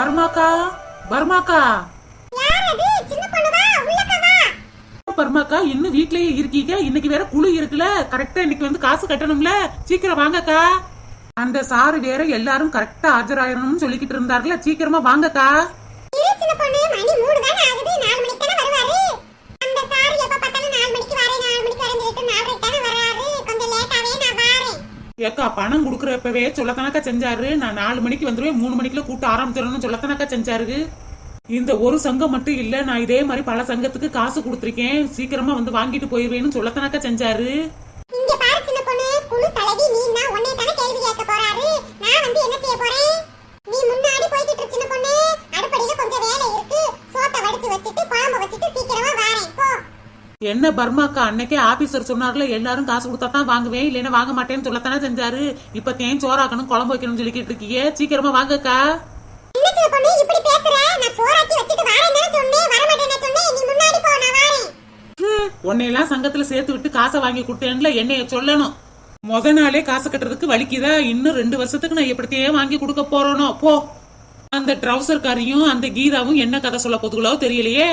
பர்மாக்கா பர்மாக்கா. பர்மாக்கா இன்னும் வீட்லயே இருக்கீங்க? இன்னைக்கு வேற குழு இருக்குல்ல. கரெக்டா இன்னைக்கு வந்து காசு கட்டணும்ல. சீக்கிரம் வாங்கக்கா. அந்த சாரு வேற எல்லாரும் கரெக்டா ஆஜராயிரணும்னு சொல்லிக்கிட்டு இருந்தாருல சீக்கிரமா வாங்கக்கா. ஏக்கா பணம் கொடுக்குறப்பவே சொல்லத்தனக்கா செஞ்சாரு. நான் நாலு மணிக்கு வந்துருவேன் மூணு மணிக்குள்ள கூட்ட ஆரம்பிச்சிடணும்னு சொல்லத்தனக்கா செஞ்சாரு. இந்த ஒரு சங்கம் மட்டும் இல்ல நான் இதே மாதிரி பல சங்கத்துக்கு காசு கொடுத்துருக்கேன். சீக்கிரமா வந்து வாங்கிட்டு போயிருவேன்னு சொல்லத்தனக்கா செஞ்சாரு. வந்து நீ முன்னாடி போய்கிட்டு இரு சின்ன பொண்ணு. அடுப்படியில கொஞ்சம் வேலை இருக்கு. சோத்தை வடிச்சு வச்சுட்டு, குழம்பு வச்சுட்டு சீக்கிரமா என்ன பர்மாக்கா அன்னைக்கே ஆபீசர் சொன்னார்ல எல்லாரும் காசு கொடுத்தா தான் வாங்குவேன் இல்லைன்னா வாங்க மாட்டேன்னு சொல்லத்தானே செஞ்சாரு. இப்ப தேன் சோறாக்கணும் குழம்பு வைக்கணும்னு சொல்லிக்கிட்டு இருக்கீங்க சீக்கிரமா வாங்கக்கா. உன்னையெல்லாம் சங்கத்துல சேர்த்து விட்டு காசை வாங்கி கொடுத்தேன்ல என்னைய சொல்லணும். முத நாளே காசு கட்டுறதுக்கு வலிக்குதா? இன்னும் ரெண்டு வருஷத்துக்கு நான் எப்படித்தையே வாங்கி கொடுக்க போறேனோ? போ. அந்த ட்ரௌசர்காரியும் அந்த கீதாவும் என்ன கதை சொல்ல போதுகளோ தெரியலையே.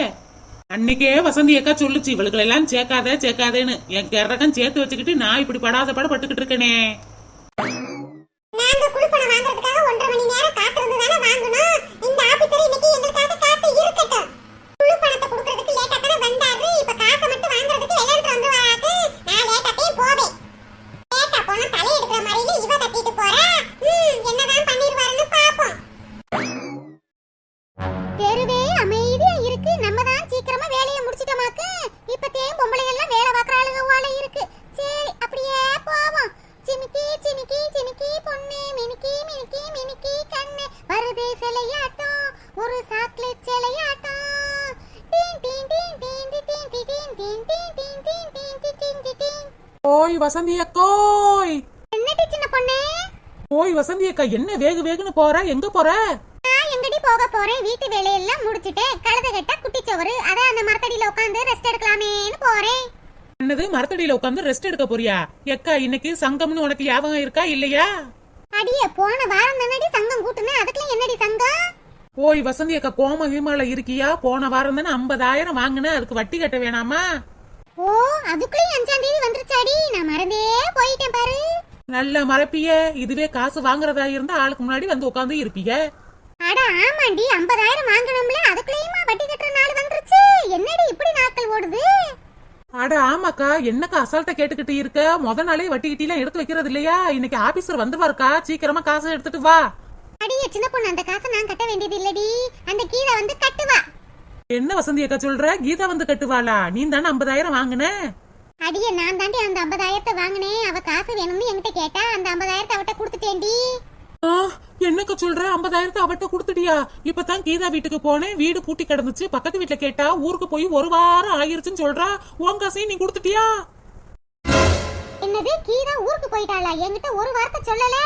அன்னைக்கே வசந்தி அக்கா சொல்லுச்சு இவளுகளை எல்லாம் சேர்க்காத சேர்க்காதேன்னு. என் கரகம் சேர்த்து வச்சுக்கிட்டு நான் இப்படி படாத பட பட்டுக்கிட்டு இருக்கேனே. ஓய் வசந்தி அக்கோய் என்னடி சின்ன பொண்ணு? ஓய் வசந்தி அக்கா என்ன வேகு வேகுன்னு போற? எங்க போற? நான் எங்கடி போக போறேன்? வீட்டு வேலையெல்லாம் முடிச்சிட்டேன். கழுத கட்ட குட்டிச்சோறு அதான் அந்த மரத்தடியில உட்காந்து ரெஸ்ட் எடுக்கலாமேன்னு போறேன். என்னது மரத்தடியில உட்காந்து ரெஸ்ட் எடுக்க போறியா? எக்கா இன்னைக்கு சங்கம்னு உனக்கு ஞாபகம் இருக்கா இல்லையா? அடியே போன வாரம் தானடி சங்கம் கூட்டுனேன் அதுக்குள்ள என்னடி சங்கம்? ஓய் வசந்தி அக்கா கோம ஹீமால இருக்கியா? போன வாரம் தானே ஐம்பதாயிரம் வாங்கின? அதுக்கு வட்டி கட்ட வேணாமா? ஓ அதுக்குள்ளயும் அஞ்சாம் தேதி வந்துருச்சாடி? நான் மறந்தே போயிட்டேன் பாரு. நல்ல மறப்பிய. இதுவே காசு வாங்குறதா இருந்தா ஆளுக்கு முன்னாடி வந்து உட்காந்து இருப்பீங்க அட ஆமாண்டி ஐம்பதாயிரம் வாங்கணும்ல. அதுக்குள்ளயுமா வட்டி கட்டுற நாள் வந்துருச்சு. என்னடி இப்படி நாட்கள் ஓடுது? அட ஆமாக்கா. என்னக்கா அசால்ட்டா கேட்டுக்கிட்டு இருக்க? முத நாளே வட்டி கிட்டிலாம் எடுத்து வைக்கிறது இல்லையா? இன்னைக்கு ஆபீசர் வந்துருவாருக்கா சீக்கிரமா காசு எடுத்துட்டு வா. அடியே சின்ன பொண்ணு அந்த காசை நான் கட்ட வேண்டியது இல்லடி. அந்த கீழே வந்து கட்டுவா. என்ன வசந்தி அக்கா சொல்ற? கீதா வந்து கட்டுவாளா? நீ தானே ஐம்பதாயிரம் வாங்கின? அடியே நான் தாண்டி அந்த ஐம்பதாயிரத்தை வாங்கினேன் அவ காசு வேணும்னு என்கிட்ட கேட்டா அந்த ஐம்பதாயிரத்தை அவட்ட கொடுத்துட்டேன்டி. ஆ, என்னக்கா சொல்ற? ஐம்பதாயிரத்தை அவட்ட கொடுத்துட்டியா? இப்பதான் கீதா வீட்டுக்கு போனேன். வீடு பூட்டி கிடந்துச்சு. பக்கத்து வீட்டுல கேட்டா ஊருக்கு போய் ஒரு வாரம் ஆயிருச்சுன்னு சொல்றா. உன் காசையும் நீ கொடுத்துட்டியா? என்னது? கீதா ஊருக்கு போயிட்டாளா? என்கிட்ட ஒரு வார்த்தை சொல்லல?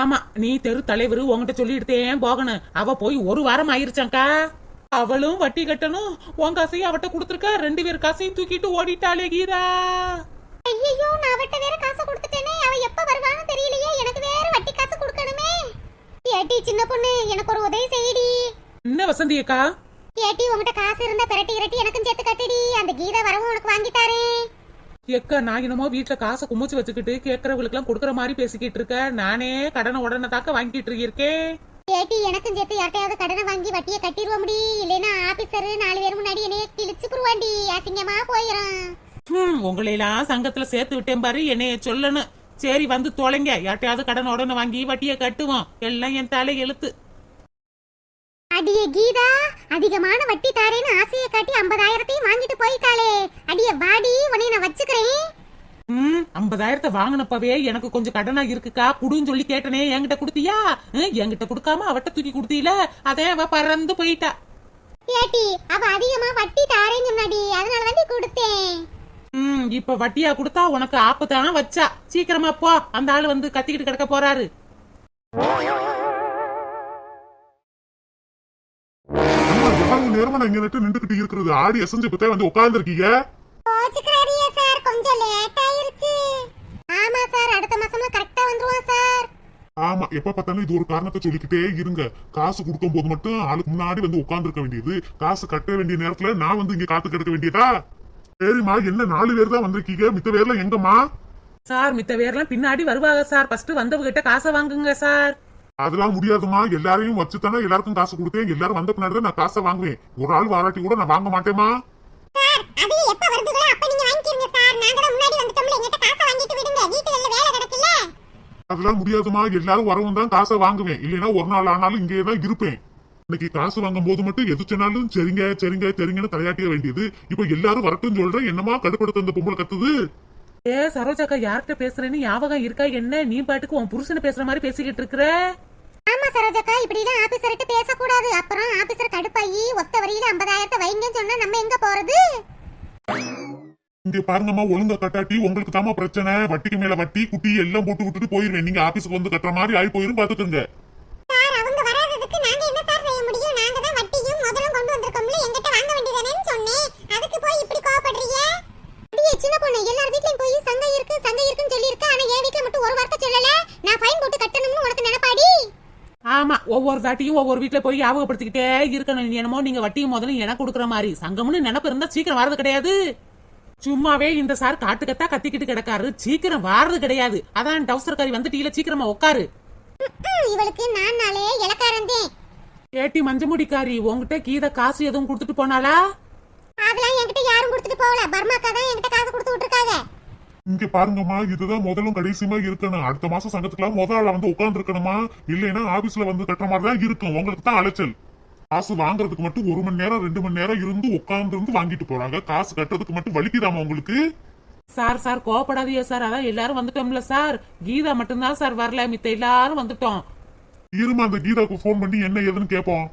ஆமா நீ தெரு தலைவர் உன்கிட்ட சொல்லிட்டு போகணும். அவ போய் ஒரு வாரம் ஆயிருச்சாக்கா? அவளும் வட்டி கட்டணும். உன் காசையும் அவட்ட கொடுத்துருக்கா. ரெண்டு பேர் காசையும் தூக்கிட்டு ஓடிட்டாளே கீதா. ஐயோ நான் அவட்ட வேற காசு கொடுத்துட்டேனே. அவ எப்ப வருவான்னு தெரியலையே. எனக்கு வேற வட்டி காசு கொடுக்கணுமே. ஏட்டி சின்ன பொண்ணு எனக்கு ஒரு உதவி செய்யடி. என்ன வசந்தி அக்கா? ஏட்டி உன்கிட்ட காசு இருந்தா பிரட்டி இரட்டி எனக்கும் சேர்த்து கட்டுடி. அந்த கீதா வரவும் உனக்கு வாங்கி தாரேன். எக்கா நான் என்னமோ வீட்டுல காசை குமிச்சு வச்சுக்கிட்டு கேட்கறவங்களுக்கு எல்லாம் கொடுக்கற மாதிரி பேசிக்கிட்டு இருக்க. நானே கடனை உடனே தாக்க வாங்கிட்டு இருக்கேன். ஏட்டி எனக்கும் சேர்த்து யார்ட்டையாவது கடனை வாங்கி வட்டியை கட்டிடுவோம் முடி. இல்லைன்னா ஆபீசர் நாலு பேர் முன்னாடி என்னைய கிழிச்சு புருவாண்டி அசிங்கமா போயிடும் உங்களையெல்லாம் சங்கத்துல சேர்த்து விட்டேன் பாரு என்னைய சொல்லணும் சரி வந்து தொலைங்க. யார்ட்டையாவது கடன் உடனே வாங்கி வட்டியை கட்டுவோம். எல்லாம் என் தலை எழுத்து. அடியே கீதா அதிகமான வட்டி தாரேன்னு ஆசையை காட்டி ஐம்பதாயிரத்தையும் வாங்கிட்டு போயிட்டாளே. அடியே வாடி உன்னை நான் வச்சுக்கிறேன். ம் ஐம்பதாயிரத்தை வாங்கினப்பவே எனக்கு கொஞ்சம் கடனா இருக்குக்கா குடுன்னு சொல்லி கேட்டனே என்கிட்ட கொடுத்தியா? ஹம், என்கிட்ட கொடுக்காம அவட்ட தூக்கி கொடுத்தீல? அதே அவ பறந்து போயிட்டா. ஏட்டி அவ அதிகமா வட்டி தாரேன்னு சொன்னாடி அதனால தாண்டி கொடுத்தேன். ம் இப்ப வட்டியா கொடுத்தா உனக்கு ஆப்பத்தான வச்சா? சீக்கிரமா போ அந்த ஆளு வந்து கத்திக்கிட்டு கிடக்க போறாரு. நேரமா நான் இங்க நின்று நின்றுகிட்டு இருக்கிறது? ஆடி அசைஞ்சு பத்தே வந்து கோச்சுக்கிறாரியே சார் கொஞ்சம் லேட் ஆயிருச்சு. ஆமா சார் அடுத்த மாசம்ல கரெக்டா வந்துருவோம் சார். ஆமா எப்ப பார்த்தாலும் இது ஒரு காரணத்தை சொல்லிக்கிட்டே இருங்க. காசு கொடுக்கும் போது மட்டும் ஆளுக்கு முன்னாடி வந்து உட்கார்ந்துருக்க வேண்டியது. காசு கட்ட வேண்டிய நேரத்துல நான் வந்து இங்க காத்து கிடக்க வேண்டியதா? சரிம்மா என்ன நாலு பேர் தான் வந்திருக்கீங்க? மித்த பேர்லாம் எங்கம்மா? சார் மித்த பேர்லாம் பின்னாடி வருவாங்க சார். ஃபர்ஸ்ட் வந்தவங்க கிட்ட காசை வாங்குங்க சார். அதெல்லாம் முடியாதுமா எல்லாரையும் வச்சுதானே எல்லாருக்கும் காசு கொடுத்தேன். எல்லாரும் வந்த பின்னாடி நான் காசை வாங்குவேன். ஒரு ஆள் வாராட்டி கூட நான் வாங்க மாட்டேமா அது எப்ப வருதுங்களோ அப்ப நீங்க வாங்கிக்கிறீங்க சார் நாங்க தான் முன்னாடி வந்துட்டோம்ல எங்கிட்ட காசை வாங்கிட்டு விடுங்க. வீட்டுல வேலை கிடக்குல்ல அதெல்லாம் முடியாதுமா எல்லாரும் வரவும் தான். காசை வாங்குவேன். இல்லைன்னா ஒரு நாள் ஆனாலும் இங்கே தான் இருப்பேன். இன்னைக்கு காசு வாங்கும் போது மட்டும் எது சொன்னாலும் சரிங்க சரிங்க சரிங்கன்னு தலையாட்டிய வேண்டியது. இப்ப எல்லாரும் வரட்டும் சொல்றேன். என்னமா கடுப்படுத்த இந்த பொம்பளை கத்துது? ஏ சரோஜாக்கா யார்கிட்ட பேசுறேன்னு ஞாபகம் இருக்கா என்ன? நீ பாட்டுக்கு உன் புருஷனை பேசுற மாதிரி பேசிக்கிட்டு இருக்கிற? ஆமா சரோஜக்கா இப்படிலாம் ஆபீசர்கிட்ட பேசக்கூடாது. அப்புறம் ஆபீசர் கடுப்பாயி ஒத்த வரியில ஐம்பதாயிரத்தை வைங்கன்னு சொன்னா நம்ம எங்க போறது? இங்க பாருங்கம்மா ஒழுங்க கட்டாட்டி உங்களுக்கு தாமா பிரச்சனை. வட்டிக்கு மேல வட்டி குட்டி எல்லாம் போட்டு விட்டுட்டு போயிருவேன். நீங்க ஆபீஸ்க்கு வந்து கட்டுற மாதிரி ஆயி போயிரும் பாத்துக்கோங்க. சார் அவங்க நாங்க நாங்க தான் சின்ன இருக்குன்னு ஆனா என் மட்டும் ஒரு வார்த்தை சொல்லல. நான் ஃபைன் போட்டு கட்டணும்னு உனக்கு நினைப்பாடி? ஆமா ஒவ்வொரு தாட்டியும் ஒவ்வொரு வீட்ல போய் ஞாபகப்படுத்திக்கிட்டே இருக்கணும். என்னமோ நீங்க வட்டியும் முதல்ல எனக்கு கொடுக்குற மாதிரி. சங்கம்னு நினப்பு இருந்தா சீக்கிரம் வர்றது கிடையாது. சும்மாவே இந்த சார் காட்டுக்கத்தா கத்திக்கிட்டு கிடக்காரு. சீக்கிரம் வாரது கிடையாது. அதான் டவுசர் காரி வந்துட்டீல சீக்கிரமா உட்காரு இவளுக்கு நான் நாளே இலக்காரந்தேன் ஏட்டி மஞ்சமுடிக்காரி உன்கிட்ட கீத காசு எதுவும் கொடுத்துட்டு போனாளா? அதெல்லாம் என்கிட்ட யாரும் கொடுத்துட்டு போகல. பர்மாக்கா தான் என்கிட்ட காசு கொடுத்து விட்டுருக்காங்க. இங்க பாருங்கம்மா இதுதான் முதலும் கடைசியுமா இருக்கணும். அடுத்த மாசம் சங்கத்துக்குலாம் முதல் ஆளா வந்து உட்கார்ந்து இருக்கணுமா இல்லைன்னா ஆபீஸ்ல வந்து கட்டுற மாதிரி தான் இருக்கும். உங்களுக்கு தான் அலைச்சல். காசு வாங்குறதுக்கு மட்டும் ஒரு மணி நேரம் ரெண்டு மணி நேரம் இருந்து உட்கார்ந்து இருந்து வாங்கிட்டு போறாங்க. காசு கட்டுறதுக்கு மட்டும் வலிக்குதாமா உங்களுக்கு? சார் சார் கோவப்படாதீங்க சார். அதான் எல்லாரும் வந்துட்டோம்ல சார். கீதா மட்டும்தான் சார் வரல. மித்த எல்லாரும் வந்துட்டோம். இருமா அந்த கீதாக்கு ஃபோன் பண்ணி என்ன ஏதுன்னு கேட்போம்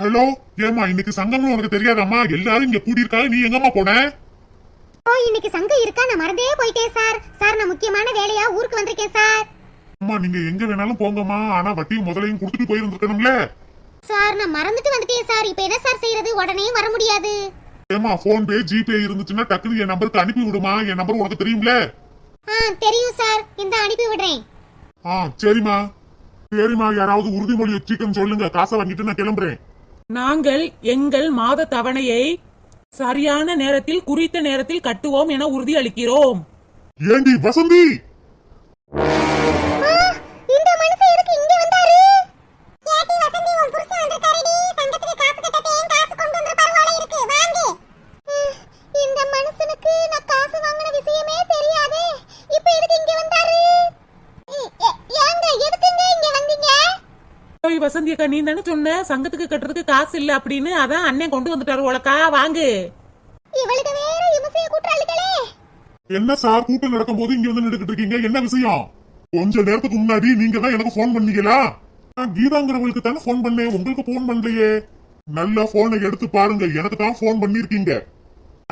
ஹலோ ஏமா இன்னைக்கு சங்கம்னு உனக்கு தெரியாதாம்மா? எல்லாரும் இங்க கூடியிருக்காங்க நீ எங்கம்மா போன? ஓ இன்னைக்கு சங்கம் இருக்கா? நான் மறந்தே போயிட்டேன் சார். சார் நான் முக்கியமான வேலையா ஊருக்கு வந்திருக்கேன் சார். அம்மா நீங்க எங்க வேணாலும் போங்கம்மா. ஆனா வட்டியும் முதலையும் கொடுத்துட்டு போயிருந்துருக்கணும்ல? சார் நான் மறந்துட்டு வந்துட்டேன் சார். இப்போ என்ன சார் செய்யறது? உடனே வர முடியாது. ஏமா போன் பே ஜிபே இருந்துச்சுன்னா டக்குனு என் நம்பருக்கு அனுப்பி விடுமா? என் நம்பர் உனக்கு தெரியும்ல? ஆ தெரியும் சார். இந்த அனுப்பி விடுறேன். ஆ சரிம்மா. சரிம்மா யாராவது உறுதிமொழி வச்சுக்கன்னு சொல்லுங்க. காசை வாங்கிட்டு நான் கிளம்புறேன். நாங்கள் எங்கள் மாத தவணையை சரியான நேரத்தில் குறித்த நேரத்தில் கட்டுவோம் என உறுதியளிக்கிறோம். ஏண்டி வசந்தி இந்த மனுஷன் எதுக்கு இங்க வந்தாரு ஏட்டி வசந்தி உன் புருஷன் வந்திருக்காருடி சங்கத்துக்கு காசு கட்டத்தேன் காசு கொண்டு வந்திருப்பாரு போல இருக்கு வாங்க இந்த மனுஷனுக்கு நான் காசு வாங்கின விஷயமே தெரியாதே இப்போ எதுக்கு இங்க வந்தாரு ஏ- ஏ- ஏங்க எதுக்குங்க இங்க வந்தீங்க ஓய் வசந்தி அக்கா நீ தானே சொன்ன? சங்கத்துக்கு கட்டுறதுக்கு காசு இல்ல அப்படின்னு. அதான் அண்ணன் கொண்டு வந்துட்டாரு உலக்கா வாங்கு. இவளுக்கு வேற இமசைய கூட்டாளிகளே என்ன சார் கூட்டம் நடக்கும் போது இங்க வந்து நின்றுகிட்டு இருக்கீங்க? என்ன விஷயம்? கொஞ்ச நேரத்துக்கு முன்னாடி நீங்க தான் எனக்கு போன் பண்ணீங்களா? நான் கீதாங்கிறவங்களுக்கு தானே போன் பண்ணேன். உங்களுக்கு போன் பண்ணலையே. நல்ல போனை எடுத்து பாருங்க. எனக்கு தான் போன் பண்ணிருக்கீங்க.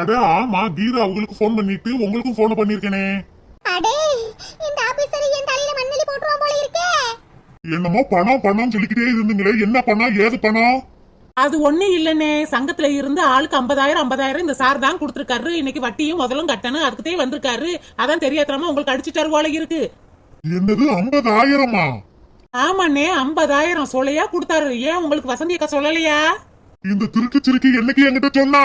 அட ஆமா கீதா அவங்களுக்கு போன் பண்ணிட்டு உங்களுக்கும் போன் பண்ணிருக்கேனே. அடே இந்த ஆபீசர் என் தலையில மண்ணலி போட்டுருவான் போல இருக்கே. என்னமோ பணம் பணம் சொல்லிக்கிட்டே இருந்தீங்களே என்ன பணம் ஏது பணம்? அது ஒண்ணு இல்லனே சங்கத்துல இருந்து ஆளுக்கு ஐம்பதாயிரம் ஐம்பதாயிரம் இந்த சார் தான் கொடுத்துருக்காரு. இன்னைக்கு வட்டியும் முதலும் கட்டணும். அதுக்குதே வந்திருக்காரு. அதான் தெரியாதமா உங்களுக்கு அடிச்சுட்டாரு போல இருக்கு. என்னது ஐம்பதாயிரமா? ஆமாண்ணே ஐம்பதாயிரம் சொல்லையா கொடுத்தாரு. ஏன் உங்களுக்கு வசந்தி அக்கா சொல்லலையா? இந்த திருட்டு சிறுக்கி என்னைக்கு என்கிட்ட சொன்னா?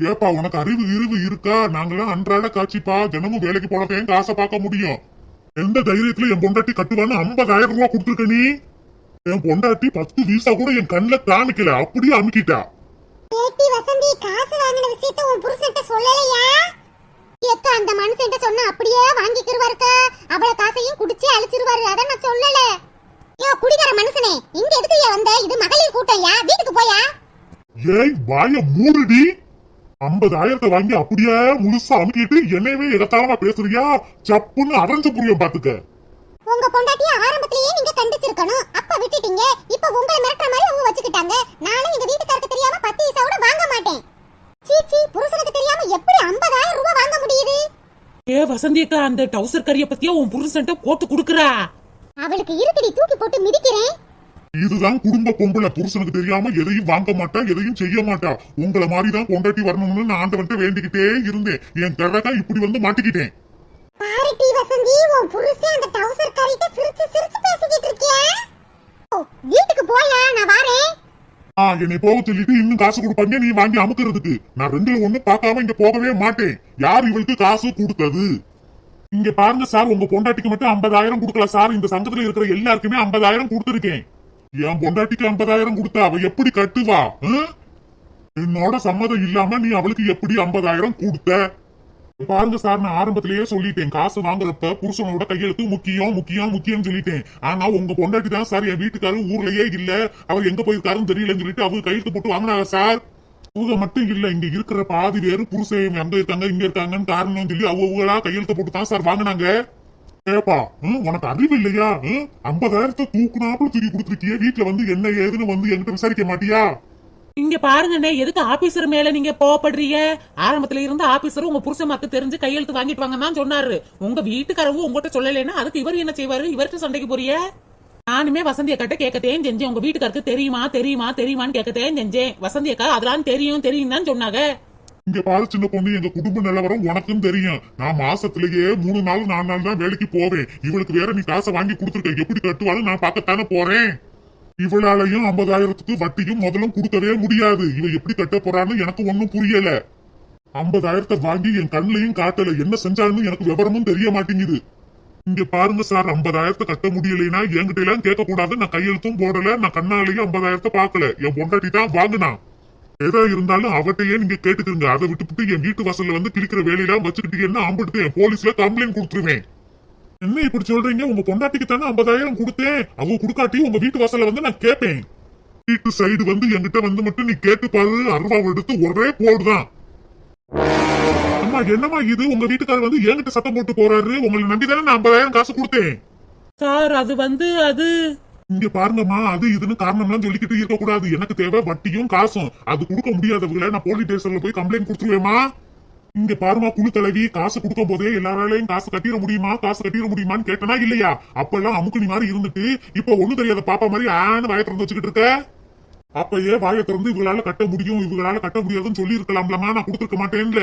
ஏப்பா உனக்கு அறிவு இருவு இருக்கா? நாங்களாம் அன்றாட காட்சிப்பா. தினமும் வேலைக்கு போனதையும் காசை பார்க்க முடியும். எந்த தைரியத்துல என் பொண்டாட்டி கட்டுவான்னு ஐம்பதாயிரம் ரூபாய் கொடுத்துருக்க நீ? என் பொண்டாட்டி பத்து வீசா கூட என் கண்ணுல காமிக்கல அப்படியே அமுக்கிட்டா. ஏட்டி வசந்தி காசு வாங்கின விஷயத்த உன் புருஷன்ட்ட சொல்லலையா? ஏக்கா அந்த மனுஷன்ட்ட சொன்னா அப்படியே வாங்கிக்கிருவாருக்கா? அவள காசையும் குடிச்சு அழிச்சிருவாரு அத நான் சொல்லல. யோ குடிகார மனுஷனே இங்க எதுக்கு வந்த? இது மகளிர் கூட்டம் யா? வீட்டுக்கு போயா? ஏய் வாய மூடுடி. ஐம்பதாயிரத்தை வாங்கி அப்படியே முழுசா அமுக்கிட்டு என்னையவே எதத்தாலமா பேசுறியா? சப்புன்னு அரைஞ்சு புரியும் பாத்துக்க. உங்க பொண்டாட்டிய ஆரம்பத்திலேயே நீங்க கண்டிச்சிருக்கணும். அப்ப விட்டுட்டீங்க. இப்ப உங்களை மிரட்டுற மாதிரி அவங்க வச்சுக்கிட்டாங்க. நானும் எங்க வீட்டுக்காரருக்கு தெரியாம பத்து பைசாவோட வாங்க மாட்டேன். சீச்சி புருஷனுக்கு தெரியாம எப்படி ஐம்பதாயிரம் ரூபாய் வாங்க முடியுது? ஏ வசந்தி அக்கா அந்த டவுசர் கறிய பத்தியா உன் புருஷன்ட்ட போட்டு கொடுக்குறா? அவளுக்கு இருக்குடி தூக்கி போட்டு மிதிக்கிறேன். இதுதான் குடும்ப பொம்பளை. புருஷனுக்கு தெரியாம எதையும் வாங்க மாட்டா எதையும் செய்ய மாட்டா. உங்களை மாதிரிதான் பொண்டாட்டி வரணும்னு நான் ஆண்டவன்ட்ட வேண்டிக்கிட்டே இருந்தேன். என் கரகா இப்படி வந்து மாட்டிக்கிட்டேன். வீட்டுக்கு போயா? நான் வாரேன். ஆ என்னை போக சொல்லிட்டு இன்னும் காசு கொடுப்பாங்க நீ வாங்கி அமுக்குறதுக்கு. நான் ரெண்டுல ஒண்ணு பார்க்காம இங்க போகவே மாட்டேன். யார் இவளுக்கு காசு கொடுத்தது? இங்க பாருங்க சார் உங்க பொண்டாட்டிக்கு மட்டும் 50000 கொடுக்கல சார். இந்த சங்கத்துல இருக்கிற எல்லாருக்குமே 50000 கொடுத்துருக்கேன். என் பொண்டாட்டிக்கு ஐம்பதாயிரம் கொடுத்த அவ எப்படி கட்டுவா என்னோட சம்மதம் இல்லாம நீ அவளுக்கு எப்படி 50000 கொடுத்த? பாருங்க சார் நான் ஆரம்பத்திலேயே சொல்லிட்டேன். காசு வாங்குறப்ப புருஷனோட கையெழுத்து முக்கியம் முக்கியம் முக்கியம் சொல்லிட்டேன். ஆனா உங்க பொண்டாட்டி தான் சார் என் வீட்டுக்காரர் ஊர்லயே இல்ல. அவர் எங்க போயிருக்காருன்னு தெரியலன்னு சொல்லிட்டு அவங்க கையெழுத்து போட்டு வாங்கினாங்க சார்? அவங்க மட்டும் இல்ல இங்க இருக்கிற பாதி பேரு புருஷன் அங்க இருக்காங்க இங்க இருக்காங்கன்னு காரணம் சொல்லி அவங்களா கையெழுத்து போட்டு தான் சார் வாங்கினாங்க. ஏப்பா உனக்கு அறிவு இல்லையா? ஐம்பதாயிரத்தை தூக்குனாப்புல தூக்கி கொடுத்துருக்கிய வீட்டுல வந்து என்ன ஏதுன்னு வந்து என்கிட்ட விசாரிக்க மாட்டியா? இங்க பாருங்கண்ணே எதுக்கு ஆபீசர் மேல நீங்க கோவப்படுறீங்க? ஆரம்பத்துல இருந்த ஆபீசர் உங்க புருஷமாக்கு தெரிஞ்சு கையெழுத்து வாங்கிட்டு வாங்கன்னு தான் சொன்னாரு. உங்க வீட்டுக்காரவும் உங்ககிட்ட சொல்லலைன்னா அதுக்கு இவர் என்ன செய்வாரு? இவர்கிட்ட சண்டைக்கு போறிய? நானுமே வசந்தி அக்காட்ட கேட்கத்தேன் செஞ்சேன். உங்க வீட்டுக்காருக்கு தெரியுமா தெரியுமா தெரியுமான்னு கேட்கத்தேன் செஞ்சேன். வசந்தி அக்கா அதெல்லாம் தெரியும் தெரியும் தான் சொன்னாங்க. இங்க பாரு சின்ன பொண்ணு எங்க குடும்ப நிலவரம் உனக்கும் தெரியும். நான் மாசத்திலேயே மூணு நாள் நாலு நாள் தான் வேலைக்கு போவேன். இவளுக்கு வேற நீ காசை வாங்கி கொடுத்துருக்க. எப்படி கட்டுவாலும் நான் பார்க்கத்தானே போறேன்? இவளாலையும் ஐம்பதாயிரத்துக்கு வட்டியும் முதலும் கொடுக்கவே முடியாது. இவ எப்படி கட்ட போறான்னு எனக்கு ஒண்ணும் புரியல. ஐம்பதாயிரத்தை வாங்கி என் கண்ணையும் காட்டல. என்ன செஞ்சாலும் எனக்கு விவரமும் தெரிய மாட்டேங்குது. இங்க பாருங்க சார் ஐம்பதாயிரத்தை கட்ட முடியலைன்னா என்கிட்ட எல்லாம் கேட்க கூடாது நான் கையெழுத்தும் போடல. நான் கண்ணாலேயும் ஐம்பதாயிரத்தை பாக்கல என் பொண்டாட்டி தான் வாங்கினான் எதா இருந்தாலும் அவட்டையே நீங்க கேட்டுக்கிறீங்க அதை விட்டுப்புட்டு என் வீட்டு வாசல்ல வந்து கிழிக்கிற வேலையெல்லாம் வச்சுக்கிட்டீங்கன்னா ஆம்பிட்டு என் போலீஸ்ல கம்ப்ளைண்ட் கொடுத்துருவேன். என்ன இப்படி சொல்றீங்க? உங்க பொண்டாட்டிக்கு தானே ஐம்பதாயிரம் கொடுத்தேன். அவங்க கொடுக்காட்டி உங்க வீட்டு வாசல்ல வந்து நான் கேட்பேன். வீட்டு சைடு வந்து என்கிட்ட வந்து மட்டும் நீ கேட்டு பாரு. அருவா எடுத்து ஒரே போடுதான் அம்மா என்னம்மா இது? உங்க வீட்டுக்காரர் வந்து என்கிட்ட சத்தம் போட்டு போறாரு. உங்களை நம்பி தானே நான் ஐம்பதாயிரம் காசு கொடுத்தேன். சார் அது வந்து அது இங்க பாருங்கம்மா அது இதுன்னு காரணம்லாம் சொல்லிக்கிட்டு இருக்க கூடாது எனக்கு தேவை வட்டியும் காசும். அது கொடுக்க முடியாதவங்கள நான் போலீஸ் ஸ்டேஷன்ல போய் கம்ப்ளைண்ட் கொடுத்துருவேமா இங்க பாருமா குழு தலைவி காசு கொடுக்கும் போதே எல்லாராலையும் காசு கட்டிட முடியுமா காசு கட்டிட முடியுமான்னு கேட்டனா இல்லையா? அப்பெல்லாம் அமுக்குனி மாதிரி இருந்துட்டு இப்ப ஒண்ணு தெரியாத பாப்பா மாதிரி ஆன வாய திறந்து வச்சுக்கிட்டு இருக்க? அப்பயே வாய திறந்து இவங்களால கட்ட முடியும் இவங்களால கட்ட முடியாதுன்னு சொல்லி இருக்கலாம்லமா நான் கொடுத்துருக்க மாட்டேன்ல.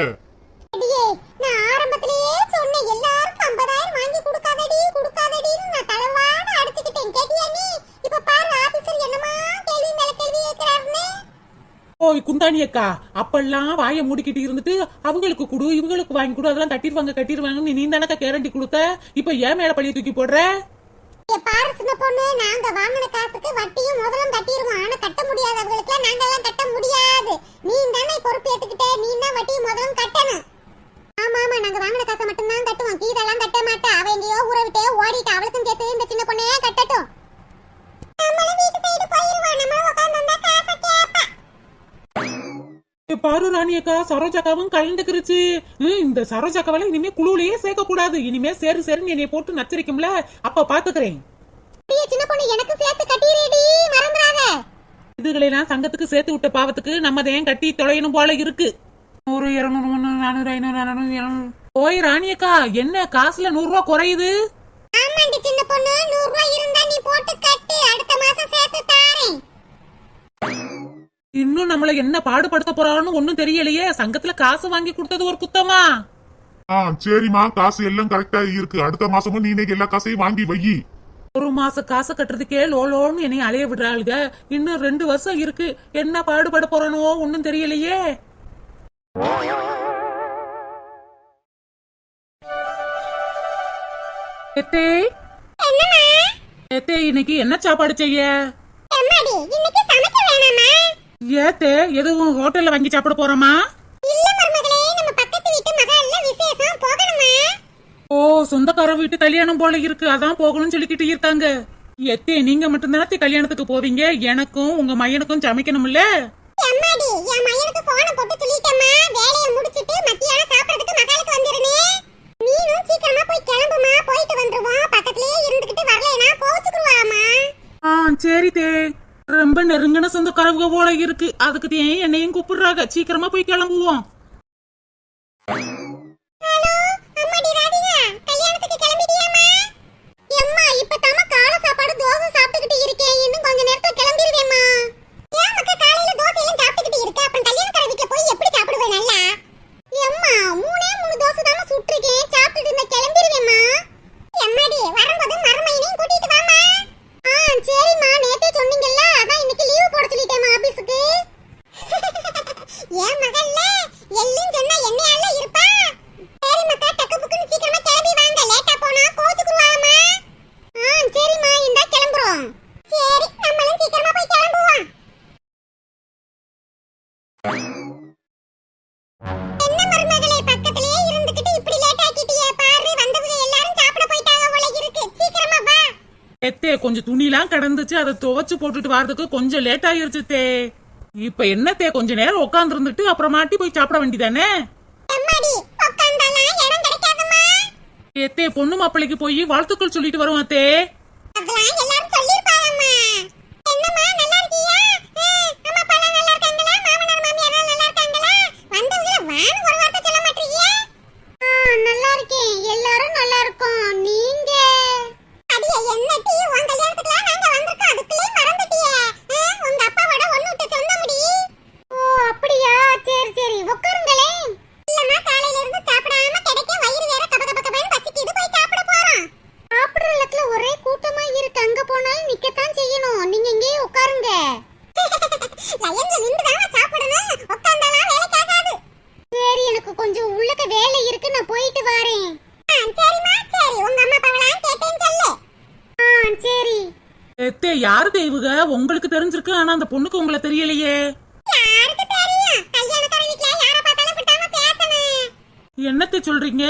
ஓய் குந்தாணி அக்கா அப்பெல்லாம் வாயை மூடிக்கிட்டு இருந்துட்டு அவங்களுக்கு கொடு இவங்களுக்கு வாங்கி கொடு அதெல்லாம் கட்டிடுவாங்க கட்டிடுவாங்கன்னு நீ தானக்கா கேரண்டி கொடுத்த? இப்ப ஏன் மேல பழிய தூக்கி போடுற? பாரு சின்ன பொண்ணு நாங்க வாங்கின காசுக்கு வட்டியும் முதலும் கட்டிடுவோம் ஆனா கட்ட முடியாதவங்களுக்கு நாங்க எல்லாம் கட்ட முடியாது. நீ தானே பொறுப்பு ஏத்துக்கிட்டே நீ தான் வட்டியும் முதலும் கட்டணும். ஆமா ஆமா நாங்க வாங்கின காசை மட்டும் தான் கட்டுவோம். கீதெல்லாம் கட்ட மாட்டா. அவ எங்கேயோ ஊரை விட்டே ஓடிட்டா. அவளுக்கும் சேர்த்து இந்த சின்ன பொண்ணே கட்டட்டும். பாரு ராணி அக்கா சரோஜாக்காவும் கலந்துக்கிருச்சு. இந்த சரோஜாக்காவெல்லாம் இனிமே குழுவிலேயே சேர்க்க கூடாது இனிமே சேரு சேருன்னு என்னைய போட்டு நச்சரிக்கும்ல. அப்ப பாத்துக்கிறேன். சின்ன பொண்ணு எனக்கு சேர்த்து கட்டிரேடி மறந்துடாத. இதுகளெல்லாம் சங்கத்துக்கு சேர்த்து விட்ட பாவத்துக்கு நம்ம தான் கட்டி தொலையணும் போல இருக்கு? நூறு இருநூறு முந்நூறு நானூறு ஐநூறு அறுநூறு எழுநூறு. ஓய் ராணி அக்கா என்ன காசுல நூறு ரூபா குறையுது? ஆமாண்டி சின்ன பொண்ணு நூறு ரூபாய் இருந்தா நீ போட்டு கட்டு. அடுத்த மாசம் சேர்த்து தாரேன். இன்னும் நம்மள என்ன பாடுபடுத்த போறான்னு ஒண்ணும் தெரியலையே. சங்கத்துல காசு வாங்கி கொடுத்தது ஒரு குத்தமா? ஆ சரிம்மா. காசு எல்லாம் கரெக்டா இருக்கு. அடுத்த மாசமும் நீ இன்னைக்கு எல்லா காசையும் வாங்கி வை. ஒரு மாச காசு கட்டுறதுக்கே லோ லோன்னு என்னை அலைய விடுறாளுங்க இன்னும் ரெண்டு வருஷம் இருக்கு. என்ன பாடுபட போறானோ ஒண்ணும் தெரியலையே. எத்தே? எத்தே இன்னைக்கு என்ன சாப்பாடு செய்ய? ஏத்தே எதுவும் ஹோட்டல்ல வாங்கி சாப்பிட போறோமா? இல்ல மருமகளே நம்ம பக்கத்து வீட்டு மகால்ல விசேஷம் போகணுமா? ஓ சொந்தக்கார வீட்டு கல்யாணம் போல இருக்கு. அதான் போகணும்னு சொல்லிக்கிட்டு இருக்காங்க. எத்தே நீங்க மட்டும்தானே கல்யாணத்துக்கு போவீங்க? எனக்கும் உங்க மையனுக்கும் சமைக்கணும்ல? நீனும் சீக்கிரமா போய் கிளம்புமா? போயிட்டு வந்துருவோம். பக்கத்துலயே இருந்துகிட்டு வரலைனா கோச்சுக்குருவாமா ஆ சரி தே ரொம்ப நெருங்கின சொந்தக்காரவங்க போல இருக்கு. அதுக்கு ஏன் என்னையும் கூப்பிடுறாங்க. சீக்கிரமா போய் கிளம்புவோம். கொஞ்சம் துணிலாம் கிடந்துச்சு அதை துவைச்சு போட்டுட்டு வரதுக்கு கொஞ்சம் லேட் ஆயிருச்சு தே. இப்ப என்னத்தே கொஞ்ச நேரம் உட்கார்ந்து இருந்துட்டு அப்புறமாட்டி போய் சாப்பிட வேண்டிதானே ஏத்தே பொண்ணு மாப்பிள்ளைக்கு போய் வாழ்த்துக்கள் சொல்லிட்டு வருவாத்தே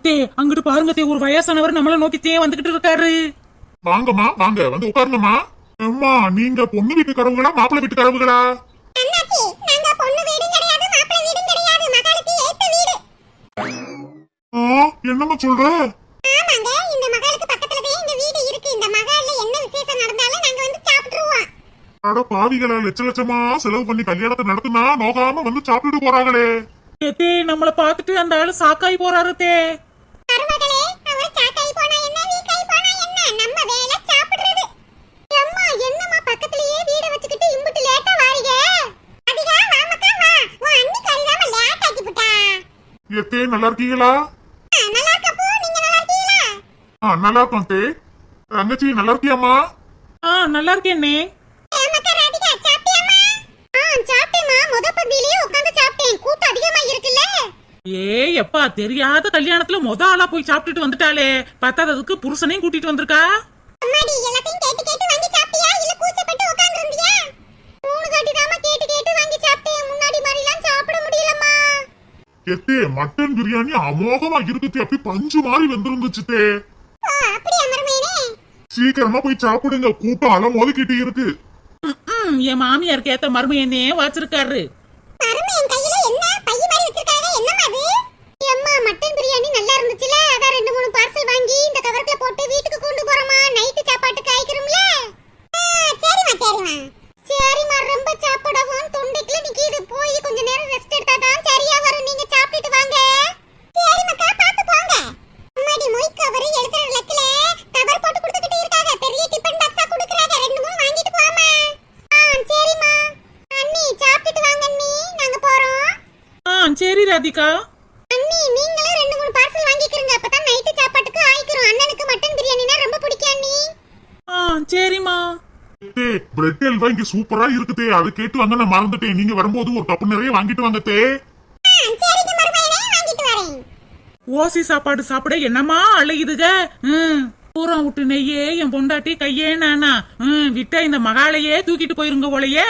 அத்தே அங்கிட்டு பாருங்க தே ஒரு வயசானவர் நம்மள நோக்கித்தே வந்துகிட்டு இருக்காரு. வாங்கம்மா வாங்க வந்து உட்காருங்கம்மா அம்மா நீங்க பொண்ணு வீட்டு கடவுங்களா மாப்பிள்ளை வீட்டு கடவுங்களா என்னம்மா சொல்ற? அட பாவிகளா லட்ச லட்சமா செலவு பண்ணி கல்யாணத்தை நடத்தினா நோகாம வந்து சாப்பிட்டுட்டு போறாங்களே. நம்மள பாத்துட்டு அந்த ஆளு சாக்காய் போறாருத்தே நல்லா இருக்கீங்களா ஆ நல்லா இருக்கோம் தே தங்கச்சி நல்லா இருக்கியாமா ஆ நல்லா இருக்கேனே ஏ எப்பா தெரியாத கல்யாணத்துல மொத ஆளா போய் சாப்பிட்டுட்டு வந்துட்டாளே. பத்தாததுக்கு புருஷனையும் கூட்டிட்டு வந்திருக்கா? எத்தே மட்டன் பிரியாணி அமோகமா இருக்குதே அப்படி பஞ்சு மாதிரி வெந்திருந்துச்சுதே சீக்கிரமா போய் சாப்பிடுங்க கூட்டம் அலம் ஒதுக்கிட்டு இருக்கு. என் மாமியாருக்கு ஏத்த மருமையனே வாச்சிருக்காரு போட்டு வீட்டுக்கு கொண்டு போறோமா? நைட்டு சாப்பாட்டுக்கு ஆயிக்கிறோம்ல சரிமா சரிமா சூப்பரா இருக்குதே அது கேட்டு வாங்க நான் மறந்துட்டேன் நீங்க வரும்போது ஒரு கப்பு நிறைய வாங்கிட்டு வாங்கத்தே ஓசி சாப்பாடு சாப்பிட என்னமா அலையுதுக பூரம் விட்டு நெய்யே என் பொண்டாட்டி கையே நானா. விட்ட இந்த மகாலையே தூக்கிட்டு போயிருங்க போலயே.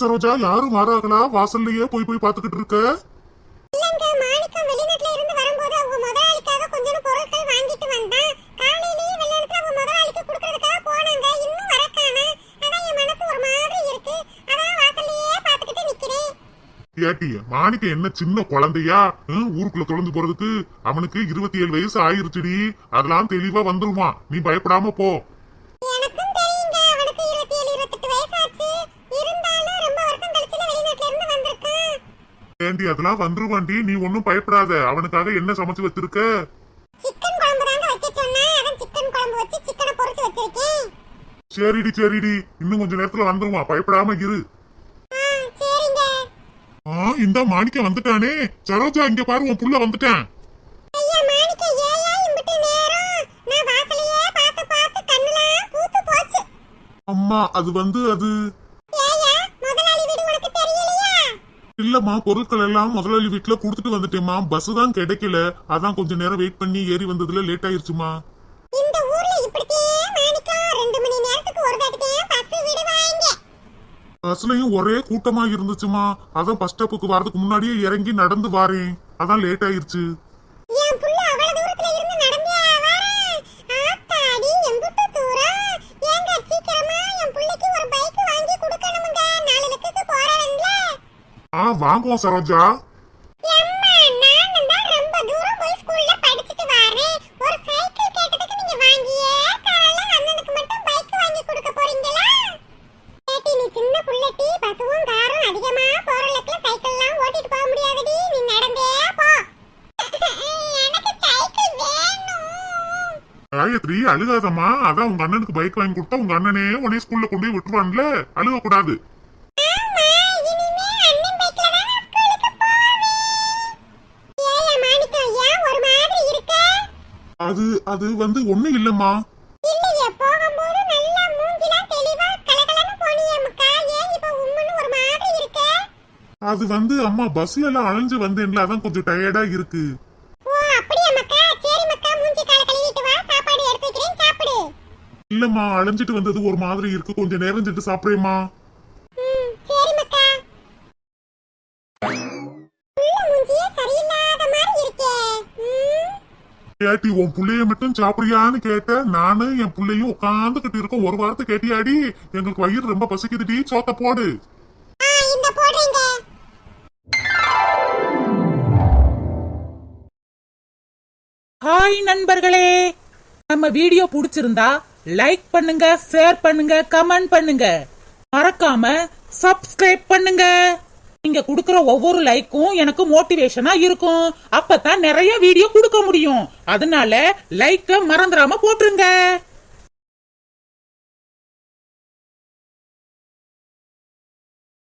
சரோஜா யாரும் வராங்களா வாசல்லயே போய் போய் பாத்துக்கிட்டு இருக்க? மாணிக்க என்ன சின்ன குழந்தையா? ஊருக்குள்ள தொலைந்து போறதுக்கு அவனுக்கு இருபத்தி ஏழு வயசு ஆயிருச்சுடி. அதெல்லாம் தெளிவா வந்துருவான். நீ பயப்படாம போ. ஏண்டி அதெல்லாம் வந்துருவாண்டி. நீ ஒன்னும் பயப்படாத. அவனுக்காக என்ன சமைச்சு வச்சிருக்க? சிக்கன் குழம்பு தாங்க வைக்க சொன்னா அதான் சிக்கன் குழம்பு வச்சு சிக்கனை பொரிச்சு வச்சிருக்கேன். சரிடி சரிடி. இன்னும் கொஞ்ச நேரத்துல வந்துருவான். பயப்படாம இரு. சரிங்க. ஆ இந்த மாணிக்க வந்துட்டானே. சரோஜா இங்க பாரு உன் புள்ள வந்துட்டான். ஐயா மாணிக்க ஏயா இம்பிட்டு நேரம். நான் வாசலையே பார்த்து பார்த்து கண்ணுலாம் பூத்து போச்சு. அம்மா அது வந்து அது ஏயா முதலாளி வீடு உனக்கு தெரியலையா இல்லம்மா பொருட்கள் எல்லாம் முதலாளி வீட்டுல கொடுத்துட்டு வந்துட்டேம்மா. பஸ் தான் கிடைக்கல. அதான் கொஞ்ச நேரம் வெயிட் பண்ணி ஏறி வந்ததுல லேட் ஆயிருச்சுமா? இந்த ஊர்ல இப்படித்தே மாணிக்கம் ரெண்டு மணி நேரத்துக்கு ஒரு தாட்டிக்கே பஸ் விடுவாங்க பஸ்லயும் ஒரே கூட்டமா இருந்துச்சுமா. அதான் பஸ் ஸ்டாப்புக்கு வரதுக்கு முன்னாடியே இறங்கி நடந்து வாரேன். அதான் லேட் ஆயிருச்சு. எனக்கு சைக்கிள் வேணும். காயத்ரி அழுகாதம்மா. அதான் உங்க அண்ணனுக்கு பைக் வாங்கி கொடுத்தா உங்க அண்ணனே உடனே ஸ்கூல்ல கொண்டு போய் விட்டுருவான்ல. அழுக கூடாது அது அது வந்து ஒண்ணு இல்லம்மா. அது வந்து அம்மா பஸ்ல எல்லாம் அலைஞ்சு வந்தேன்ல அதான் கொஞ்சம் டயர்டா இருக்கு. இல்லம்மா அலைஞ்சிட்டு வந்தது ஒரு மாதிரி இருக்கு. கொஞ்சம் நேரம் சென்று சாப்பிடுறேம்மா. கேட்டி உன் புள்ளைய மட்டும் சாப்பிடுறியான்னு கேட்ட நானும் என் புள்ளையும் உட்காந்துக்கிட்டு இருக்கோம். ஒரு வாரத்தை கேட்டியாடி? எங்களுக்கு வயிறு ரொம்ப பசிக்குதுடி. சோத்த போடு. ஆ இந்த போடுறீங்க. ஹாய் நண்பர்களே. நம்ம வீடியோ பிடிச்சிருந்தா லைக் பண்ணுங்க ஷேர் பண்ணுங்க கமெண்ட் பண்ணுங்க. மறக்காம சப்ஸ்கிரைப் பண்ணுங்க. நீங்க குடுக்கற ஒவ்வொரு லைக்கும் எனக்கு மோட்டிவேஷனா இருக்கும். அப்பதான் நிறைய வீடியோ கொடுக்க முடியும். அதனால லைக்க மறந்துடாம போட்டுருங்க.